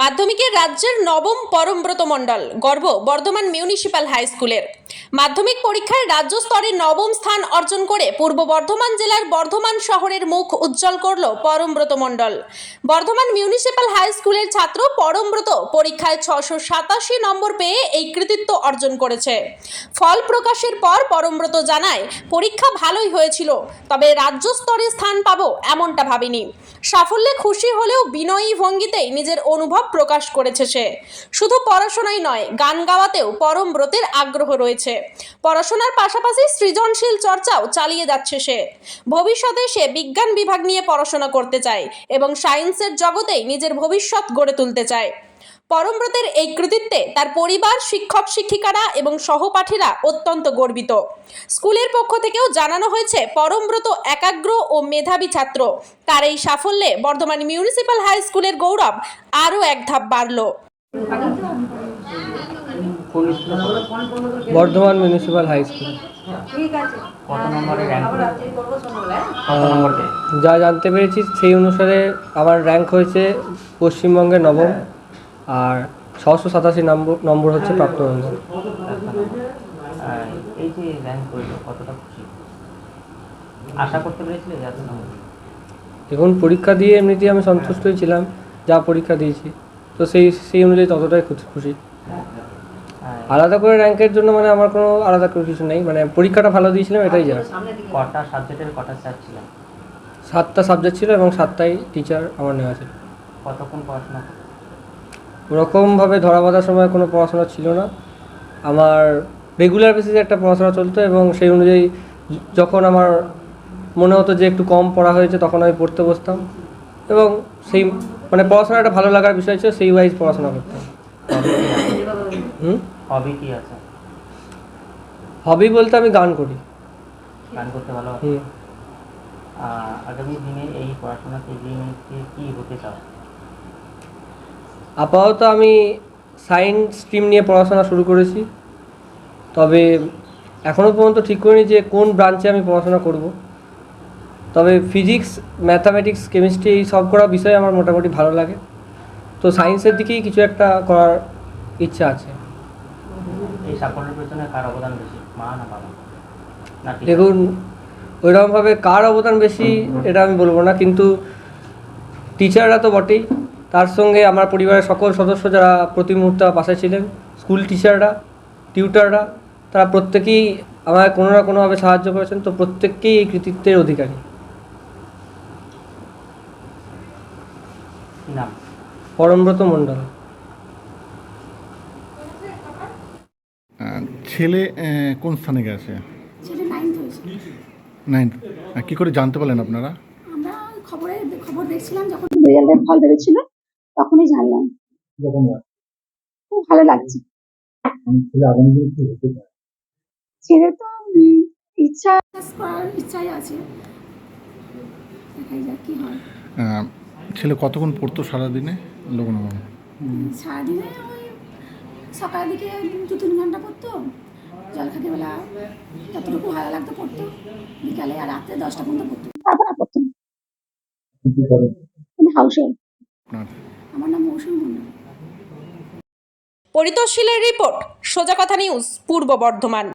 মাধ্যমিকের রাজ্যের নবম পরমব্রত মণ্ডল, গর্ব বর্ধমান মিউনিসিপ্যাল হাই স্কুলের। মাধ্যমিক পরীক্ষায় রাজ্য স্তরে নবম স্থান অর্জন করে পূর্ব বর্ধমান জেলার বর্ধমান শহরের মুখ উজ্জ্বল করল পরমব্রত মণ্ডল। বর্ধমান মিউনিসিপ্যাল হাই স্কুলের ছাত্র পরমব্রত পরীক্ষায় ছশো সাতাশি নম্বর পেয়ে এই কৃতিত্ব অর্জন করেছে। ফল প্রকাশের পর পরমব্রত জানায়, পরীক্ষা ভালোই হয়েছিল, তবে রাজ্য স্তরে স্থান পাবো এমনটা ভাবিনি। সাফল্যে খুশি হলেও বিনয়ী ভঙ্গিতেই নিজের অনুভব প্রকাশ করেছে সে। শুধু পড়াশোনাই নয়, গান গাওয়াতেও পরম ব্রতের আগ্রহ রয়েছে। পড়াশোনার পাশাপাশি সৃজনশীল চর্চাও চালিয়ে যাচ্ছে সে। ভবিষ্যতে সে বিজ্ঞান বিভাগ নিয়ে পড়াশোনা করতে চায় এবং সায়েন্সের জগতেই নিজের ভবিষ্যৎ গড়ে তুলতে চায়। পরমব্রতের এই কৃতিত্বে তার পরিবার শিক্ষক শিক্ষিকারা এবং সহপাঠীরা অত্যন্ত গর্বিত। স্কুলের পক্ষ থেকেও জানানো হয়েছে পরমব্রত একাগ্র ও মেধাবী ছাত্র। তার এই সাফল্যে বর্ধমান মিউনিসিপ্যাল হাই স্কুলের গৌরব আরও এক ধাপ বাড়ল? Bardhaman municipal high school. কত নম্বরে র্যাঙ্ক কত নম্বর পেয়ে? যা জানতে পেরেছি সেই অনুসারে আমার র্যাঙ্ক হয়েছে পশ্চিমবঙ্গে নবম। আর ছশো সাতাশি নম্বর নম্বর হচ্ছে প্রাপ্ত নম্বর আর এই যে র্যাঙ্ক করল কতটা খুশি? আশা করতে পেরেছিলে যে এত এখন পরীক্ষা দিয়ে এমনিতেই আমি সন্তুষ্টই ছিলাম যা পরীক্ষা দিয়েছি। তো সেই সেই অনুযায়ী ততটাই খুশি- খুশি। আলাদা করে র্যাঙ্কের জন্য মানে আমার কোনো আলাদা করে কিছু নেই মানে পরীক্ষাটা ভালো দিয়েছিলাম এটাই যা। কটা সাবজেক্টের কটা স্যার ছিলেন সাতটা সাবজেক্ট ছিল এবং সাতটাই টিচার আমার নেওয়া ছিল। কতক্ষণ পড়াশোনা? ওরকমভাবে ধরা বাঁধার সময় কোনো পড়াশোনা ছিল না। আমার রেগুলার বেসিসে একটা পড়াশোনা চলতো এবং সেই অনুযায়ী যখন আমার মনে হতো যে একটু কম পড়া হয়েছে তখন আমি পড়তে বসতাম এবং সেই মানে পড়াশোনাটা ভালো লাগার বিষয় ছিল সেই ওয়াইজ পড়াশোনা করতাম। হবি হুম? হবি কি আছে? হবি বলতে আমি গান করি। গান করতে ভালো আগামী দিনে এই পড়াশোনাকে এগিয়ে নিয়ে কি হতে চাও? আপাতত আমি সায়েন্স স্ট্রিম নিয়ে পড়াশোনা শুরু করেছি। তবে এখনও পর্যন্ত ঠিক করিনি যে কোন ব্রাঞ্চে আমি পড়াশোনা করব। তবে ফিজিক্স ম্যাথামেটিক্স কেমিস্ট্রি এই সব করা বিষয় আমার মোটামুটি ভালো লাগে। তো সায়েন্সের দিকেই কিছু একটা করার ইচ্ছা আছে। এই সাফল্যের পেছনে কার অবদান বেশি মা না বাবা? দেখুন ওইরকমভাবে কার অবদান বেশি এটা আমি বলব না কিন্তু টিচাররা তো বটেই। তার সঙ্গে আমার পরিবারের সকল সদস্য যারা প্রতি মুহূর্তে পাশে ছিলেন স্কুল টিচাররা টিউটাররা তারা প্রত্যেকেই আমায় কোনো না কোনোভাবে সাহায্য করেছেন। তো প্রত্যেককেই এই কৃতিত্বের অধিকারী। কি নাম পরমব্রত মণ্ডল। ছেলে কোন স্থানে গেছে? ছেলে নাইন্থ হয়েছে। নাইন্থ কী করে জানতে পারলেন আপনারা? আমরা খবরে খবর দেখছিলাম যখন রেজাল্টের ফল বেরোচ্ছিল। তখনই জানলাম। খুব ভালো লাগছে। ছেলে তো ইচ্ছা করার ইচ্ছাই আছে। দেখাই যাক কি হয়। ছেলে কতক্ষণ পড়তো সারাদিনে সারাদিনে ওই সকালের দিকে দু তিন ঘণ্টা পড়তো। জল খেতে বেলা যতটুকু ভালো লাগতো পড়তো। বিকালে আর রাত্রে দশটা পর্যন্ত পড়তো। তারপর পড়তো না। হাউসে আপনার আমার নাম মৌসুমী মন্ডল পরিতোষশীলের রিপোর্ট সোজা কথা নিউজ পূর্ব বর্ধমান।